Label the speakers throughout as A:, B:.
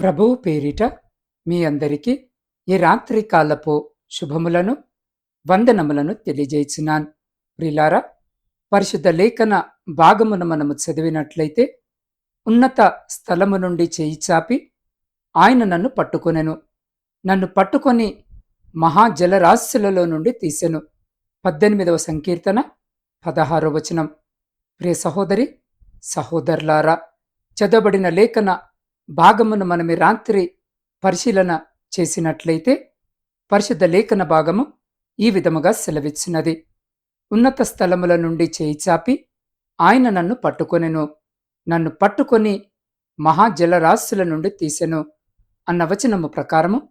A: ప్రభువు పేరిట మీ అందరికీ ఈ రాత్రి కాలపు శుభములను వందనములను తెలియజేస్తున్నాను ప్రిలారా పరిశుద్ధ లేఖన భాగమును మనము చదివినట్లయితే ఉన్నత స్థలము నుండి చేయి చాపి ఆయన నన్ను పట్టుకొనెను. నన్ను పట్టుకొని మహాజలరాశులలో నుండి తీసెను. పద్దెనిమిదవ సంకీర్తన పదహారవ వచనం. ప్రియ సహోదరి సహోదరులారా చదవబడిన లేఖన భాగమును మనమి రాత్రి పరిశీలన చేసినట్లయితే పరిశుద్ధ లేఖన భాగము ఈ విధముగా సెలవిచ్చినది. ఉన్నత స్థలముల నుండి చేయి చాపి ఆయన నన్ను పట్టుకొనెను. నన్ను పట్టుకొని మహాజలరాశుల నుండి తీసెను. అన్న వచనము ప్రకారము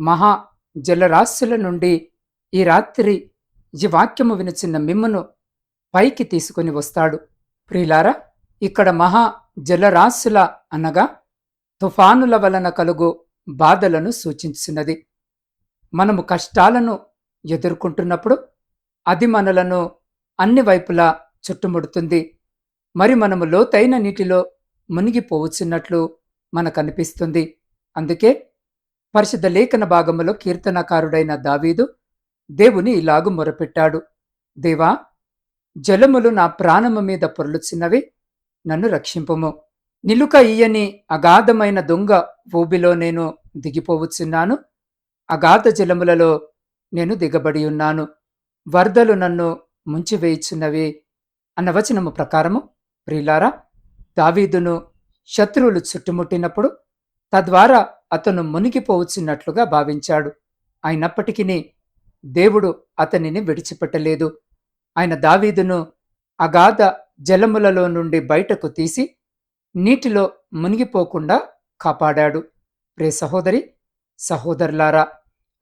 A: మహా జలరాశుల నుండి ఈ రాత్రి ఈ వాక్యము వినిచిన్న మిమ్మును పైకి తీసుకొని వస్తాడు. ప్రియులారా ఇక్కడ మహా జలరాశుల అనగా తుఫానుల వలన కలుగు బాధలను సూచించినది మనము కష్టాలను ఎదుర్కొంటున్నప్పుడు అది మనలను అన్ని వైపులా చుట్టుముడుతుంది. మరి మనము లోతైన నీటిలో మునిగిపోవచ్చున్నట్లు మనకనిపిస్తుంది. అందుకే పరిశుద్ధ లేఖన భాగములో కీర్తనకారుడైన దావీదు దేవుని ఇలాగు మొరపెట్టాడు. దేవా జలములు నా ప్రాణము మీద పొర్లుచున్నవి నన్ను రక్షింపుము. నిలుక ఇయ్యని అగాధమైన దొంగ ఊబిలో నేను దిగిపోవచ్చున్నాను. అగాధ జలములలో నేను దిగబడి ఉన్నాను. వరదలు నన్ను ముంచివేయిచున్నవి అన్న వచనము ప్రకారము. ప్రిలారా దావీదును శత్రువులు చుట్టుముట్టినప్పుడు తద్వారా అతను మునిగిపోవచ్చున్నట్లుగా భావించాడు. అయినప్పటికీ దేవుడు అతనిని విడిచిపెట్టలేదు. ఆయన దావీదును అగాధ జలములలో నుండి బయటకు తీసి నీటిలో మునిగిపోకుండా కాపాడాడు. ప్రే సహోదరి సహోదరులారా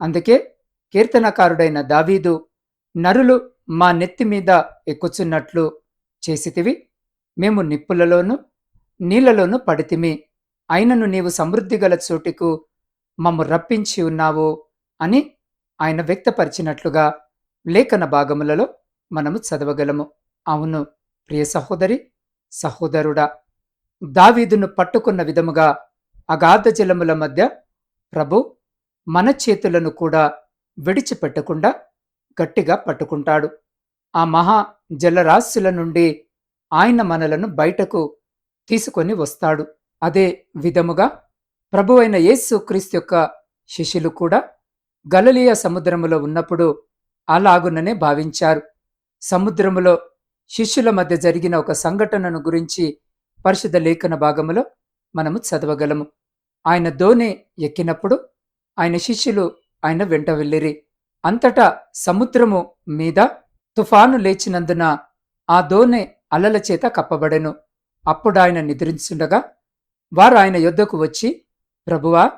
A: అందుకే కీర్తనకారుడైన దావీదు నరులు మా నెత్తి మీద ఎక్కుచున్నట్లు చేసితివి. మేము నిప్పులలోనూ నీళ్ళలోనూ పడితిమి. అయినను నీవు సమృద్ధి గల చోటికు మమ్ము రప్పించి ఉన్నావు అని ఆయన వ్యక్తపరిచినట్లుగా లేఖన భాగములలో మనము చదవగలము. అవును ప్రియ సహోదరి సహోదరుడా దావీదును పట్టుకున్న విధముగా అగాధ జలముల మధ్య ప్రభు మన చేతులను కూడా విడిచిపెట్టకుండా గట్టిగా పట్టుకుంటాడు. ఆ మహా జలరాశుల నుండి ఆయన మనలను బయటకు తీసుకొని వస్తాడు. అదే విధముగా ప్రభు అయిన యేసుక్రీస్తు యొక్క శిష్యులు కూడా గలలియ సముద్రములో ఉన్నప్పుడు అలాగుననే భావించారు. సముద్రములో శిష్యుల మధ్య జరిగిన ఒక సంఘటనను గురించి పరిశుద్ధ లేఖన భాగములో మనము చదవగలము. ఆయన దోణి ఎక్కినప్పుడు ఆయన శిష్యులు ఆయన వెంట వెళ్ళిరి. అంతటా సముద్రము మీద తుఫాను లేచినందున ఆ దోణి అలల చేత కప్పబడెను. అప్పుడు ఆయన నిద్రించుండగా వారు ఆయన యొద్దకు వచ్చి ప్రభువా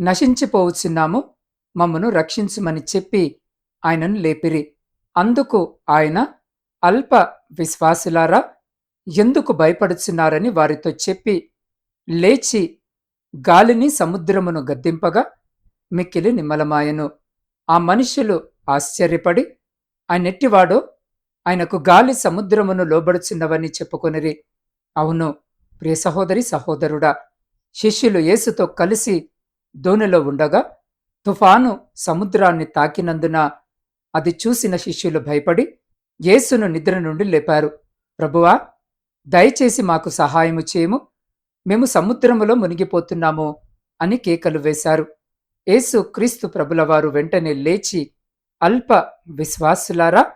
A: నశించిపోవచ్చున్నాము. మమ్మను రక్షించుమని చెప్పి ఆయనను లేపిరి. అందుకు ఆయన అల్ప విశ్వాసులారా ఎందుకు భయపడుచున్నారని వారితో చెప్పి లేచి గాలిని సముద్రమును గద్దింపగా మిక్కిలి నిమ్మలమాయను. ఆ మనుషులు ఆశ్చర్యపడి ఆయనెట్టివాడో? ఆయనకు గాలి సముద్రమును లోబడుచున్నవని చెప్పుకొనిరి. అవును ప్రియ సహోదరి సహోదరుడా శిష్యులు యేసుతో కలిసి దోణిలో ఉండగా తుఫాను సముద్రాన్ని తాకినందున అది చూసిన శిష్యులు భయపడి యేసును నిద్ర నుండి లేపారు. ప్రభువా దయచేసి మాకు సహాయము చేయము. మేము సముద్రములో మునిగిపోతున్నాము అని కేకలు వేశారు. యేసు క్రీస్తు ప్రభులవారు వెంటనే లేచి అల్ప విశ్వాసులారా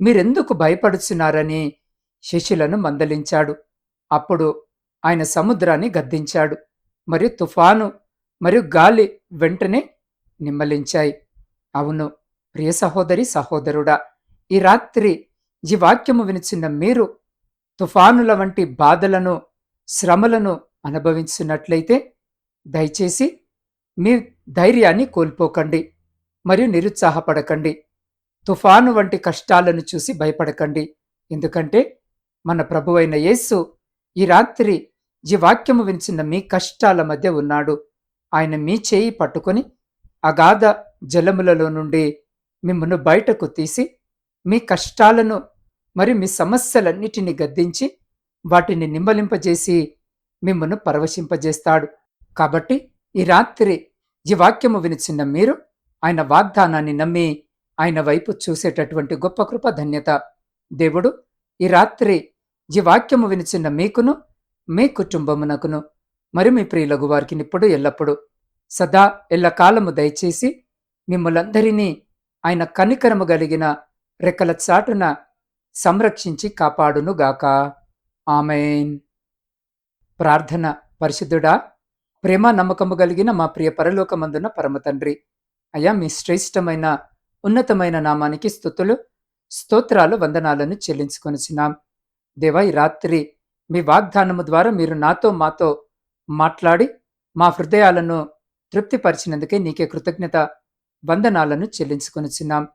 A: మీరెందుకు భయపడుచున్నారని శిష్యులను మందలించాడు. అప్పుడు ఆయన సముద్రాన్ని గద్దించాడు. మరియు తుఫాను మరియు గాలి వెంటనే నిమ్మలించాయి. అవును ప్రియ సహోదరి సహోదరుడా ఈ రాత్రి ఈ వాక్యము వినిచిన్న మీరు తుఫానుల వంటి బాధలను శ్రమలను అనుభవించినట్లయితే దయచేసి మీ ధైర్యాన్ని కోల్పోకండి మరియు నిరుత్సాహపడకండి. తుఫాను వంటి కష్టాలను చూసి భయపడకండి. ఎందుకంటే మన ప్రభువైన యేసు ఈ రాత్రి ఈ వాక్యము వినిచిన మీ కష్టాల మధ్య ఉన్నాడు. ఆయన మీ చేయి పట్టుకొని అగాధ జలములలో నుండి మిమ్మను బయటకు తీసి మీ కష్టాలను మరి మీ సమస్యలన్నిటిని గద్దించి వాటిని నింబలింపజేసి మిమ్మను పరవశింపజేస్తాడు. కాబట్టి ఈ రాత్రి ఈ వాక్యము వినిచిన్న మీరు ఆయన వాగ్దానాన్ని నమ్మి ఆయన వైపు చూసేటటువంటి గొప్ప కృప ధన్యత. దేవుడు ఈ రాత్రి ఈ వాక్యము వినిచిన్న మీకును మీ కుటుంబమునకును మరి మీ ప్రియులగు వారికి ఇప్పుడు ఎల్లప్పుడు సదా ఎల్లకాలము దయచేసి మిమ్మలందరినీ ఆయన కనికరము కలిగిన రెక్కల చాటున సంరక్షించి కాపాడునుగాక. ఆమెన్. ప్రార్థన పరిశుద్ధుడా ప్రేమ నమ్మకము కలిగిన మా ప్రియ పరలోకమందున పరమతండ్రి అయ్యా మీ శ్రేష్టమైన ఉన్నతమైన నామానికి స్థుతులు స్తోత్రాలు వందనాలను చెల్లించుకొనిచున్నాం. దేవా ఈ రాత్రి మీ వాగ్దానము ద్వారా మీరు నాతో మాతో మాట్లాడి మా హృదయాలను తృప్తిపరిచినందుకే నీకే కృతజ్ఞత వందనాలను చెల్లించుకొనిచున్నాం.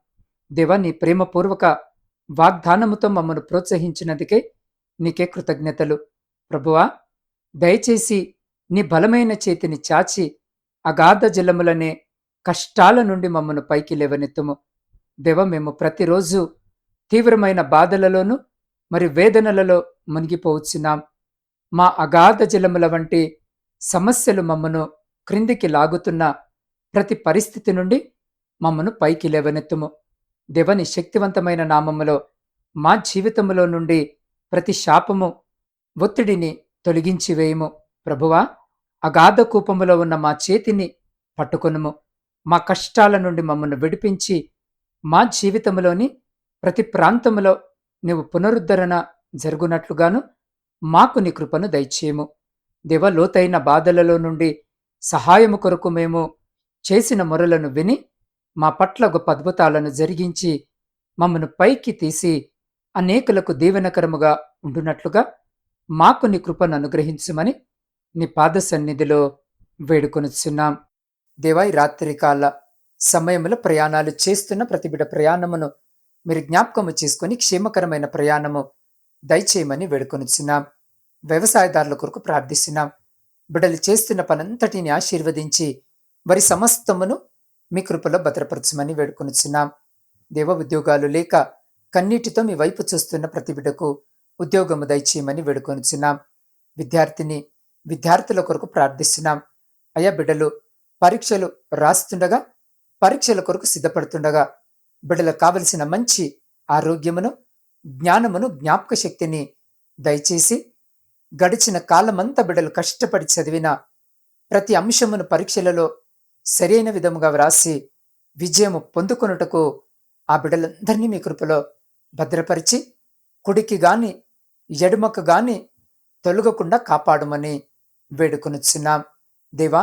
A: దేవా నీ ప్రేమపూర్వక వాగ్దానముతో మమ్మను ప్రోత్సహించినందుకే నీకే కృతజ్ఞతలు. ప్రభువా దయచేసి నీ బలమైన చేతిని చాచి అగాధ జలములనే కష్టాల నుండి మమ్మను పైకి లేవనెత్తుము. దేవ మేము ప్రతిరోజు తీవ్రమైన బాధలలోనూ మరి వేదనలలో మునిగిపోవచ్చున్నాం. మా అగాధ జలముల వంటి సమస్యలు మమ్మను క్రిందికి లాగుతున్న ప్రతి పరిస్థితి నుండి మమ్మను పైకి లేవనెత్తుము. దేవని శక్తివంతమైన నామములో మా జీవితములో నుండి ప్రతి శాపము ఒత్తిడిని తొలగించి వేయము. ప్రభువా అగాధ కూపములో ఉన్న మా చేతిని పట్టుకొనుము. మా కష్టాల నుండి మమ్మల్ని విడిపించి మా జీవితంలోని ప్రతి ప్రాంతములో నీవు పునరుద్ధరణ జరుగునట్లుగాను మాకు నీ కృపను దయచేయము. దేవ లోతైన బాధలలో నుండి సహాయము కొరకు మేము చేసిన మొరలను విని మా పట్ల గొప్ప అద్భుతాలను జరిగించి మమ్మను పైకి తీసి అనేకులకు దీవెనకరముగా ఉండునట్లుగా మాకు నీ కృపను అనుగ్రహించమని నీ పాద సన్నిధిలో వేడుకొనుచున్నాం. దేవాయి రాత్రికాల సమయంలో ప్రయాణాలు చేస్తున్న ప్రతిబిడ ప్రయాణమును మీరు జ్ఞాపకము చేసుకుని క్షేమకరమైన ప్రయాణము దయచేయమని వేడుకొనుచున్నాం. వ్యవసాయదారుల కొరకు ప్రార్థిస్తున్నాం. బిడ్డలు చేస్తున్న పనంతటిని ఆశీర్వదించి వారి సమస్తమును మీ కృపలో భద్రపరచమని వేడుకొనుచున్నాం. దేవ ఉద్యోగాలు లేక కన్నీటితో మీ వైపు చూస్తున్న ప్రతి బిడ్డకు ఉద్యోగము దయచేయమని వేడుకొనుచున్నాం. విద్యార్థిని విద్యార్థుల కొరకు ప్రార్థిస్తున్నాం. అయ్యా బిడ్డలు పరీక్షలు రాస్తుండగా పరీక్షల కొరకు సిద్ధపడుతుండగా బిడ్డలకు కావలసిన మంచి ఆరోగ్యమును జ్ఞానమును జ్ఞాపక శక్తిని దయచేసి గడిచిన కాలమంతా బిడ్డలు కష్టపడి చదివిన ప్రతి అంశమును పరీక్షలలో సరైన విధముగా వ్రాసి విజయము పొందుకొనుటకు ఆ బిడ్డలందరినీ మీ కృపలో భద్రపరిచి కుడికి గాని ఎడుమకు గాని తొలగకుండా కాపాడమని వేడుకొనుచున్నాం. దేవా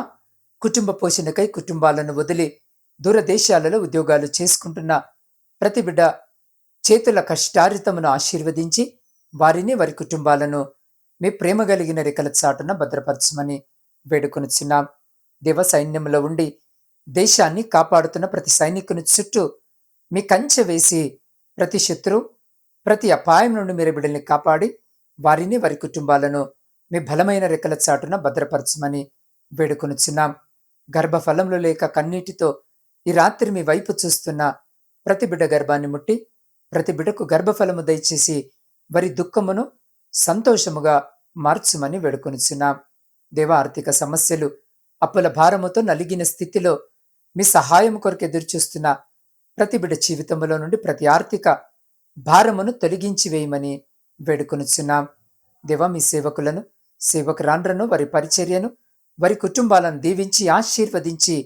A: కుటుంబ పోషణకై కుటుంబాలను వదిలి దూరదేశాలలో ఉద్యోగాలు చేసుకుంటున్న ప్రతి బిడ్డ చేతుల కష్టారితమును ఆశీర్వదించి వారిని వారి కుటుంబాలను మీ ప్రేమ కలిగిన రెక్కల చాటున భద్రపరచమని వేడుకొనుచున్నాం. దేవ సైన్యంలో ఉండి దేశాన్ని కాపాడుతున్న ప్రతి సైనికుని చుట్టూ మీ కంచె వేసి ప్రతి శత్రు ప్రతి అపాయం నుండి మీరు బిడ్డల్ని కాపాడి వారిని వారి కుటుంబాలను మీ బలమైన రెక్కల చాటున భద్రపరచమని వేడుకొనుచున్నాం. గర్భఫలంలో లేక కన్నీటితో ఈ రాత్రి మీ వైపు చూస్తున్న ప్రతి బిడ్డ గర్భాన్ని ముట్టి ప్రతి బిడ్డకు గర్భఫలము దయచేసి వారి దుఃఖమును సంతోషముగా మార్చుమని వేడుకొనిచున్నాం. దేవ ఆర్థిక సమస్యలు అప్పుల భారముతో నలిగిన స్థితిలో మీ సహాయం కొరకు ఎదురుచూస్తున్న ప్రతి బిడ జీవితంలో నుండి ప్రతి ఆర్థిక భారమును తొలగించి వేయమని వేడుకొనుచున్నాం. దేవ మీ సేవకులను సేవకురాండ్రను వారి పరిచర్యను వారి కుటుంబాలను దీవించి ఆశీర్వదించి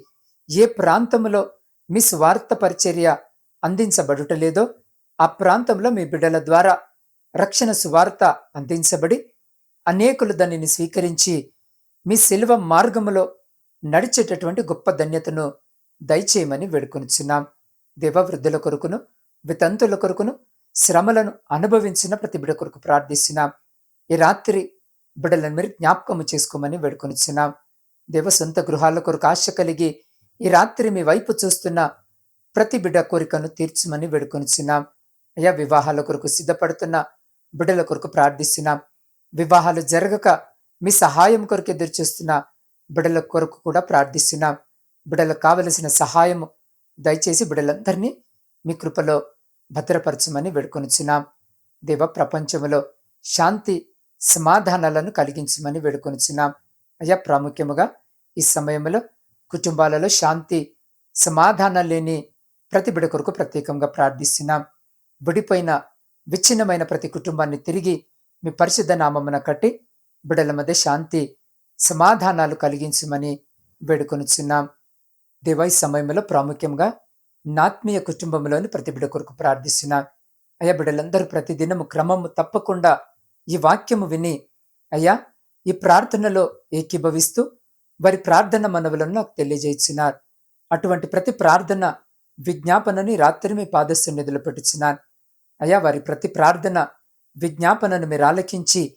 A: ఏ ప్రాంతంలో మీ స్వార్థ పరిచర్య అందించబడుటలేదో ఆ ప్రాంతంలో మీ బిడ్డల ద్వారా రక్షణ సువార్త అందించబడి అనేకులు దానిని స్వీకరించి మీ శిల్వ మార్గములో నడిచేటటువంటి గొప్ప ధన్యతను దయచేయమని వేడుకొనిచున్నాం. దేవవృద్ధుల కొరకును వితంతుల కొరకును శ్రమలను అనుభవించిన ప్రతి బిడ కొరకు ప్రార్థిస్తున్నాం. ఈ రాత్రి బిడలను మీరు జ్ఞాపకము చేసుకోమని వేడుకొనిచున్నాం. దేవ సొంత గృహాల కొరకు ఆశ కలిగి ఈ రాత్రి మీ వైపు చూస్తున్న ప్రతి బిడ్డ కోరికను తీర్చమని వేడుకొనిచున్నాం. అయా వివాహాల కొరకు సిద్ధపడుతున్న బిడ్డల కొరకు ప్రార్థిస్తున్నాం. వివాహాలు జరగక మీ సహాయం కొరకు ఎదురు చూస్తున్న బిడల కొరకు కూడా ప్రార్థిస్తున్నాం. బిడలకు కావలసిన సహాయము దయచేసి బిడలందరినీ మీ కృపలో భద్రపరచమని వేడుకొనుచున్నాం. దేవ ప్రపంచములో శాంతి సమాధానాలను కలిగించమని వేడుకొనుచున్నాం. అయ్యా ప్రాముఖ్యముగా ఈ సమయంలో కుటుంబాలలో శాంతి సమాధానం లేని ప్రతి బిడ కొరకు ప్రత్యేకంగా ప్రార్థిస్తున్నాం. విడిపోయిన విచ్ఛిన్నమైన ప్రతి కుటుంబాన్ని తిరిగి మీ పరిశుద్ధ నామమున కట్టి బిడల మధ్య శాంతి సమాధానాలు కలిగించమని వేడుకొనుచున్నాం. దేవా సమయంలో ప్రాముఖ్యంగా నాత్మీయ కుటుంబంలోని ప్రతి బిడ కొరకు ప్రార్థిస్తున్నాం. అయ్యా బిడ్డలందరూ ప్రతిదినము క్రమము తప్పకుండా ఈ వాక్యము విని అయ్యా ఈ ప్రార్థనలో ఏకీభవిస్తూ వారి ప్రార్థన మనవులను నాకు తెలియజేయించినారు అటువంటి ప్రతి ప్రార్థన విజ్ఞాపనని రాత్రి మీ నిధులు పెట్టుచున్నాను. అయ్యా వారి ప్రతి ప్రార్థన విజ్ఞాపనను మీరు ఆలకించి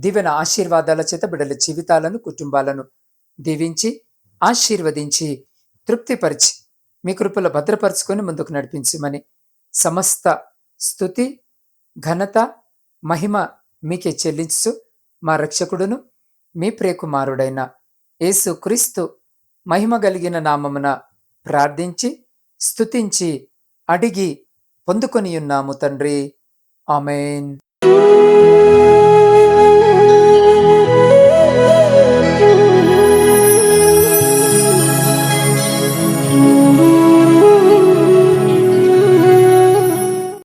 A: దివెన ఆశీర్వాదాల చేత బిడల జీవితాలను కుటుంబాలను దీవించి ఆశీర్వదించి తృప్తిపరిచి మీ కృపల భద్రపరుచుకొని ముందుకు నడిపించమని సమస్త స్థుతి ఘనత మహిమ మీకే చెల్లించు మా రక్షకుడును మీ ప్రియకుమారుడైన యేసు క్రీస్తు మహిమ కలిగిన నామమున ప్రార్థించి స్తుతించి అడిగి పొందుకొని ఉన్నాము తండ్రి. ఆమెన్.